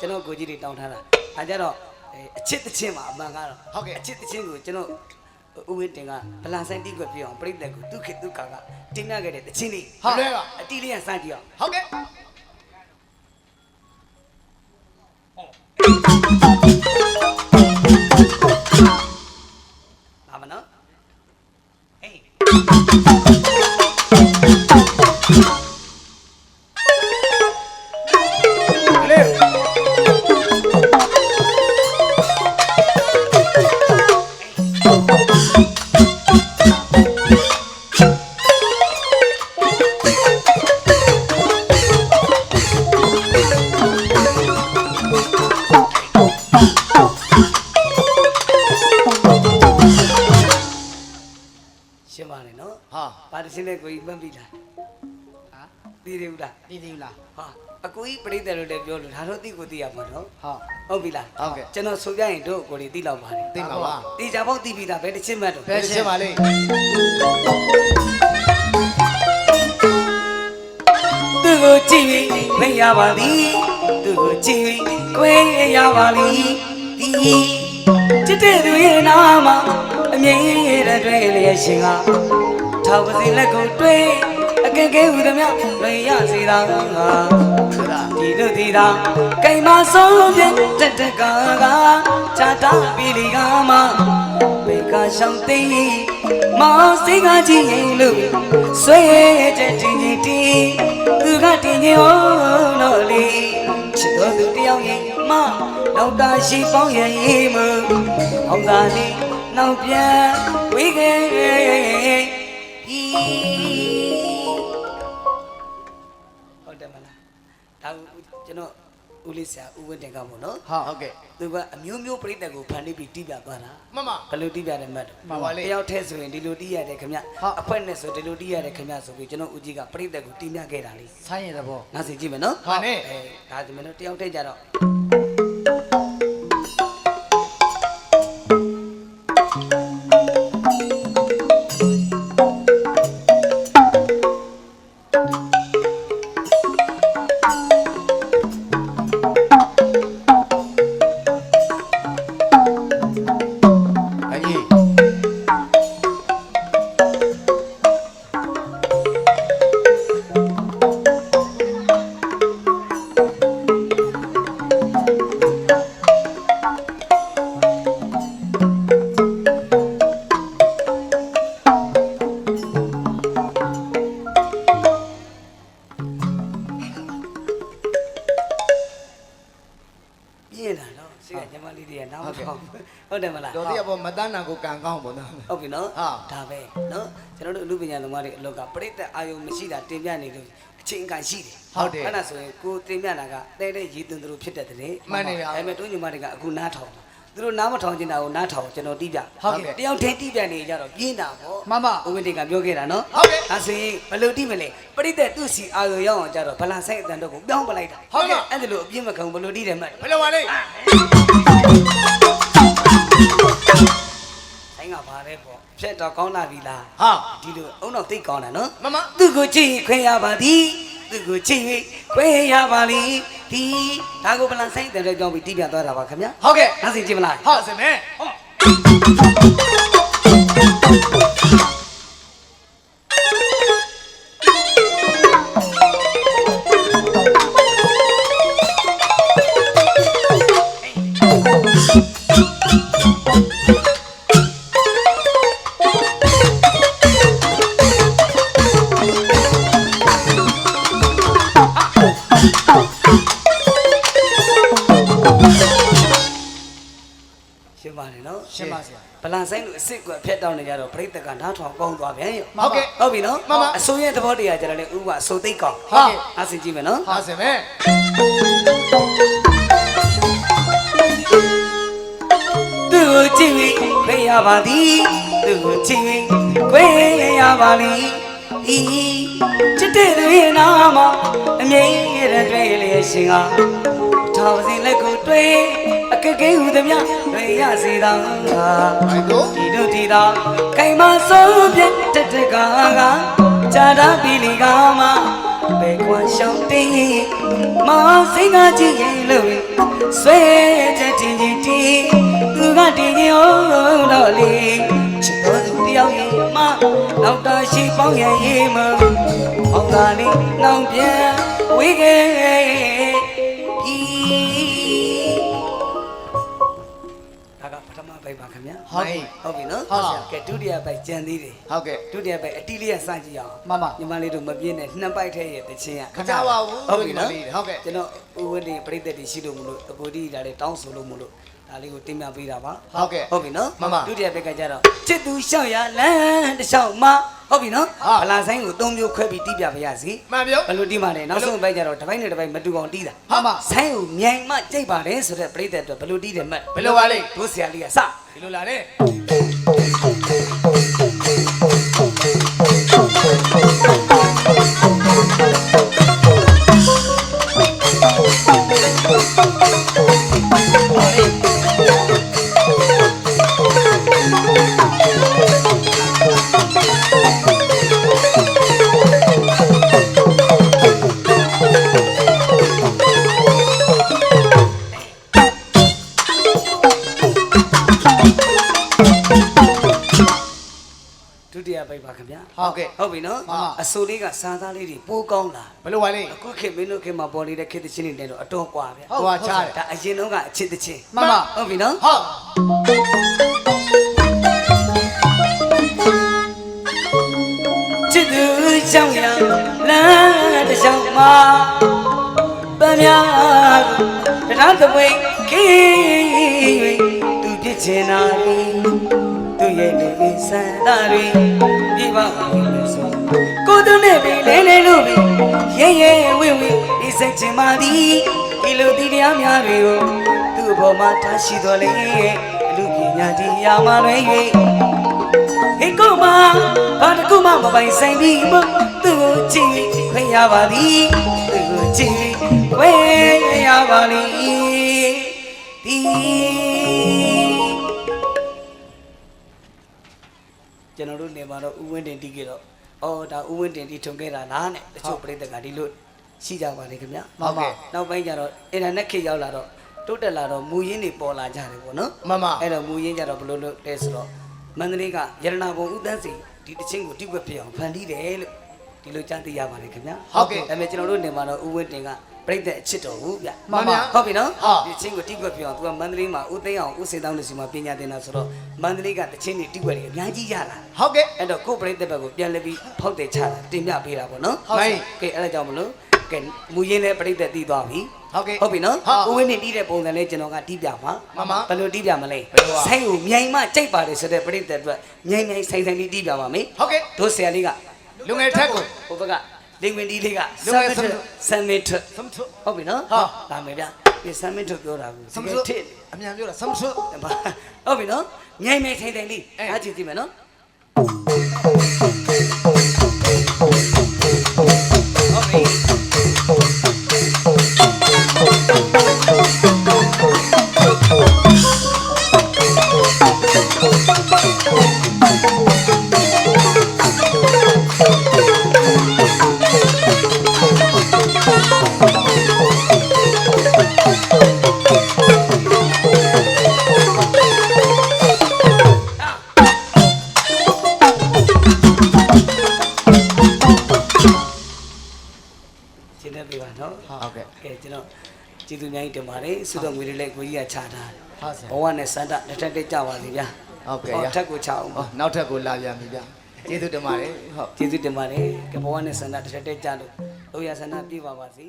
ကျွန်တော်ကိုကြီးတွေတောင်းထားတာအဲကြတော့အဲအချစ်တချင်းမှာအမှန်ကတော့ဟုတ်ကဲ့အချစ်တချင်းကိုကျွန်တော်ဥဝင်းတင်ကဗလန်ဆိုင်တိကွက်ပြအောင်ပြိတ္တကိုဒုက္ခဒုက္ခကတင်ပြခဲ့တဲ့တချင်းလေးဟုတ်ကဲ့အတိလေးကစကြည့်အောင်ဟုတ်ကဲ့ ရှင်းပါလေနော်ဟာပါတချင်းလေးကိုကြီးမှတ်ပြီလားဟာသိတယ်ဦးလားတည်တည်လားဟာအကိုကြီးပြိတ္တလို့လည်းပြောလို့ဒါတော့သိကိုသိရမှာနော်ဟာဟုတ်ပြီလားဟုတ်ကဲ့ကျွန်တော်ဆိုပြရင်တို့ကိုယ်တွေသိလောက်ပါတယ်သိမှာပါတေချာပေါက်သိပြီသားဘယ်တစ်ချင်းမှတ်တော့ဘယ်ရှင်းပါလိမ့်သူ့ကိုကြည့်ပြီးမရပါသည်သူ့ကိုကြည့်ပြီးကိုယ်ရပါလိဒီချစ်တဲ့သူရဲ့နာမ အမြင်ရတဲ့တွေ့လျက်ရှင်ကထောက်ပစီလက်ကိုတွေ့အကဲကဲဟူသည်များလွင်ရစေတာကဆိုတာဒီလိုဒီတာကိမဆုံးပြတက်တက်ကကချာတာပီလီကမဘေကရှောင်းသိမောင်စိတ်ကကြည့်ရင်လို့ဆွဲတဲ့တင်ကြီးတီသူကတင်ကြီးဟောလို့လေချစ်တော်သူတယောက်ရင်မတော့တာရှိပေါင်းရဲ့မအောင်သာလေး နောက်ပြန်ဝေးခဲ့ပြီဟုတ်တယ်မလားဒါကိုကျွန်တော်ဦးလေးဆရာဦးဝင်းတင်ကမို့နော်ဟာဟုတ်ကဲ့သူကအမျိုးမျိုးပြိတ္တကိုဖန်တီးပြီးတီးပြသွားတာမမဘယ်လိုတီးပြတယ်မှတ်တယ်မှန်ပါလေတယောက်တည်းဆိုရင်ဒီလိုတီးရတယ်ခင်ဗျဟုတ်အဖွဲနဲ့ဆိုဒီလိုတီးရတယ်ခင်ဗျဆိုပြီးကျွန်တော်ဦးကြီးကပြိတ္တကိုတီးမြခဲ့တာလေဆိုင်းရတဲ့ဘောနားစီကြည့်မယ်နော်ဟုတ်နဲ့အဲဒါဒီမလို့တယောက်တည်းကြတော့ ဟုတ်တယ်မလားတော်တည်းဘောမတန်းနာကိုကန်ကောင်းပေါ့နော်ဟုတ်ပြီနော်ဟာဒါပဲနော်ကျွန်တော်တို့အမှုပညာသမားတွေအလောက်ကပြိတ္တအာယုံမရှိတာတင်ပြနေလို့အချိန်ကရှိတယ်ဟုတ်တယ်အဲ့ဒါဆိုရင်ကိုတင်ပြတာကတဲတဲ့ရည်သွန်းသူတို့ဖြစ်တတ်တယ်လေမှန်တယ်ဗျာအဲ့မဲ့တို့ညီမတွေကအခုနားထောင်သူတို့နားမထောင်ချင်တာကိုနားထောင်ကျွန်တော်တီးပြဟုတ်ကဲ့တယောက်တည်းတီးပြနေကြတော့ပြင်းတာပေါ့မမဦးဝင်းတင်ကပြောခဲ့တာနော်ဟုတ်ကဲ့ဒါဆိုရင်ဘယ်လိုတီးမလဲပြိတ္တသူ့စီအာယုံရောက်အောင်ကြတော့ဗလာဆိုင်အတန်တော့ကိုပြောင်းပလိုက်တာဟုတ်ကဲ့အဲ့ဒါလိုအပြင်းမခံဘယ်လိုတီးတယ်မှတ်ဘယ်လိုပါလိမ့် ဆိုင်ကပါလဲပေါ့ဖြတ်တော့ကောင်းလာပြီလားဟာဒီလိုအုံတော့သိကောင်းတယ်နော်မမသူ့ကိုကြည့်ခွင့်ရပါသည်သူ့ကိုကြည့်ခွင့်ရပါလိဒီဒါကိုဗလန်ဆိုင်တဲ့ကြောင့်ပြီးတီးပြသွားတာပါခင်ဗျာဟုတ်ကဲ့နားစီကြည့်မလားဟုတ်စင်မဲရှ ဗလန်ဆိုင်လို့အစ်စ်ကွက်ဖြတ်တောင်းနေကြတော့ပြိတ္တကနားထောင်ကောင်းသွားပြန်ရောဟုတ်ကဲ့ဟုတ်ပြီနော်မှန်ပါအစိုးရသဘောတရားကြတယ်လေဥပအစိုးသိပ်ကောင်းဟုတ်ကဲ့နားစီကြည့်မယ်နော်ဟုတ်စင်မဲသူ့ကိုကြည့်ခွင့်ရပါသည်သူ့ကိုကြည့်ခွင့်ရပါလိဒီချစ်တဲ့သူရဲ့နာမအမြင်ရတဲ့တွေ့လျက်ရှင်ကထောင်စီလက်ကိုတွေ့ အခက်ခဲဟူသည်မရေရစေတာဒီတို့ဒီသာကင်မဆုံးပြတ်တတကာကကြာတာပြီလီကမှာပဲကွာရှောင်းတင်းမစိတ်ကကြည့်ရင်လို့ဆွဲချက်တင်ချင်းတီသူကတင်ချင်းဟုတ်တော့လေချစ်တော်သူတယောက်ရဲ့မနောက်တာရှိပေါင်းရဲ့ရေမအောင်တာလေးနှောင်ပြန်ဝေးခဲ့ ခင်ဗျာဟုတ်ကဲ့ဟုတ်ပြီနော်ဟုတ်ပါကဲဒုတိယပိုက်ကြံသေးတယ်ဟုတ်ကဲ့ဒုတိယပိုက်အတီးလေးရစကြည့်အောင်မှန်ပါညီမလေးတို့မပြင်းနဲ့နှစ်ပိုက်ထဲရဲ့တခြင်းကခကြပါဘူးဟုတ်ပြီနော်ဟုတ်ကဲ့ကျွန်တော်ဥဝတိပြိတ္တတွေရှိလို့မလို့အကိုတိဒါလေးတောင်းဆိုလို့မလို့ ဒါလေးကိုတင်ပြပေးတာပါဟုတ်ကဲ့ဟုတ်ပြီနော်မှန်ပါဒုတိယဘက်ကကျတော့ချစ်သူရှောက်ရလမ်းတစ်လျှောက်မှာဟုတ်ပြီနော်ဟာဗလာဆိုင်ကိုသုံးမျိုးခွဲပြီးတီးပြပါရစေမှန်ပြောဘယ်လိုတီးမှလဲနောက်ဆုံးဘက်ကျတော့တစ်ပိုင်းနဲ့တစ်ပိုင်းမတူအောင်တီးတာဟာမဆိုင်ကိုမြိုင်မှကြိတ်ပါတယ်ဆိုတဲ့ပြိတ္တအတွက်ဘယ်လိုတီးတယ်မှတ်ဘယ်လိုပါလဲတို့ဆရာလေးကစဒီလိုလာတဲ့ဒု ယပိုက်ပါခင်ဗျာဟုတ်ကဲ့ဟုတ်ပြီနော်အဆိုလေးကစာသားလေးတွေပိုးကောင်းလာဘယ်လိုပါလဲအခုခေတ်မင်းတို့ခေတ်မှာပေါ်နေတဲ့ခေတ်သချင်းတွေနဲ့တော့အတော်ကွာဗျာဟုတ်ပါချားတယ်ဒါအရင်တော့ကအချစ်သချင်းမှန်ပါဟုတ်ပြီနော်ဟုတ်ချစ်သူကြောင့်ရလမ်းတစ်ချောင်းမှာပန်းများတရားသပွင့်ခင်း၍သူဖြစ်ချင်တာလေ ရဲ့လူစံတာတွေပြပါလို့ဆိုကိုသူနဲ့ပဲလဲလဲလို့ပဲရဲရဲဝင့်ဝင့်ဒီစိတ်ချင်ပါသည်ဒီလိုဒီတရားများတွေကိုသူ့ဘောမှာထားရှိတော်လေအလူပညာတရားမှလွယ်၍ဟေကုမဘာတကူမှမပိုင်ဆိုင်ပြီးမသူ့ကိုကြည့်ခွင့်ရပါသည်သူ့ကိုကြည့်ခွင့်ရပါလိဒီ ကျွန်တော်တို့နေမှာတော့ဥဝင်းတင်တီးခဲ့တော့အော်ဒါဥဝင်းတင်တီးထုံခဲ့တာလားနဲ့တချို့ပြိတ္တကဒီလိုရှိကြပါလေခင်ဗျာဟုတ်ကဲ့နောက်ပိုင်းကျတော့အင်တာနက်ခေတ်ရောက်လာတော့တိုးတက်လာတော့မူရင်းတွေပေါ်လာကြတယ်ပေါ့နော်မမအဲ့တော့မူရင်းကြတော့ဘယ်လိုလုပ်လဲဆိုတော့မန္တလေးကရတနာဘုံဦးတန်းစီဒီတချင်းကိုတိကွက်ပြအောင်ဖန်တီးတယ်လို့ဒီလိုကြားသိရပါတယ်ခင်ဗျာဟုတ်ကဲ့ဒါပေမဲ့ကျွန်တော်တို့နေမှာတော့ဦးဝင်းတင်က ပြိတ္တအချစ်တော်ဘူးဗျမှန်ပါဟုတ်ပြီနော်ဟုတ်ဒီချင်းကိုတိကွက်ပြအောင်သူကမန္တလေးမှာဦးသိန်းအောင်ဦးစင်တောင်းလို့စီမှာပညာသင်တာဆိုတော့မန္တလေးကတချင်းတွေတိကွက်တွေအများကြီးရလာဟုတ်ကဲ့အဲ့တော့ကိုယ်ပြိတ္တဘက်ကိုပြန်လဲပြီးဖောက်တယ်ချတာတင်ပြပေးတာပေါ့နော်ဟုတ်ကဲ့ကဲအဲ့ဒါကြောင့်မလို့ကဲမူရင်းနဲ့ပြိတ္တတီးသွားပြီဟုတ်ကဲ့ဟုတ်ပြီနော်ဟုတ်ဦးဝင်းနေတီးတဲ့ပုံစံလေးကျွန်တော်ကတီးပြမှာမှန်ပါဘယ်လိုတီးပြမလဲဘယ်လိုอ่ะဆိုင်ကိုမြိုင်မကြိုက်ပါတယ်ဆိုတဲ့ပြိတ္တအတွက်မြိုင်မြိုင်ဆိုင်ဆိုင်လေးတီးပြပါမယ်ဟုတ်ကဲ့တို့ဆရာလေးကလူငယ်ထက်ကိုဟိုဘက်က လင်ဝင်တီးလေးကလူငယ်ဆမ်ဆမ်မစ်ထွတ်စမ်ဆုဟုတ်ပြီနော်ဟုတ်ဒါမယ်ဗျဒီဆမ်မစ်ထွတ်ပြောတာကိုစမ်တကဆုယ်ထစ်အမြန်ပြောတာစမ်ဆုဟုတ်ပြီနော်မြိုင်မြိုင်ဆိုင်ဆိုင်လေးအဲအားကြည့်ကြည့်မယ်နော် ရှင်းနေပြီပါနော်ဟုတ်ကဲ့ကဲကျွန်တော်ကျေးဇူးအများကြီးတင်ပါတယ်ဆုတော်ငွေတွေလည်းကိုကြီးကချထားတယ်ဟုတ်ဆရာဘဝနဲ့စန္ဒတစ်ထက်တည်းကြပါစေဗျာဟုတ်ကဲ့ဟောရထက်ကိုချအောင်ပါဟောနောက်ထပ်ကိုလာပြန်ပြီဗျကျေးဇူးတင်ပါတယ်ဟုတ်ကျေးဇူးတင်ပါတယ်ကဲဘဝနဲ့စန္ဒတစ်ထက်တည်းကြလို့လောရစန္ဒပြည့်ပါပါစေ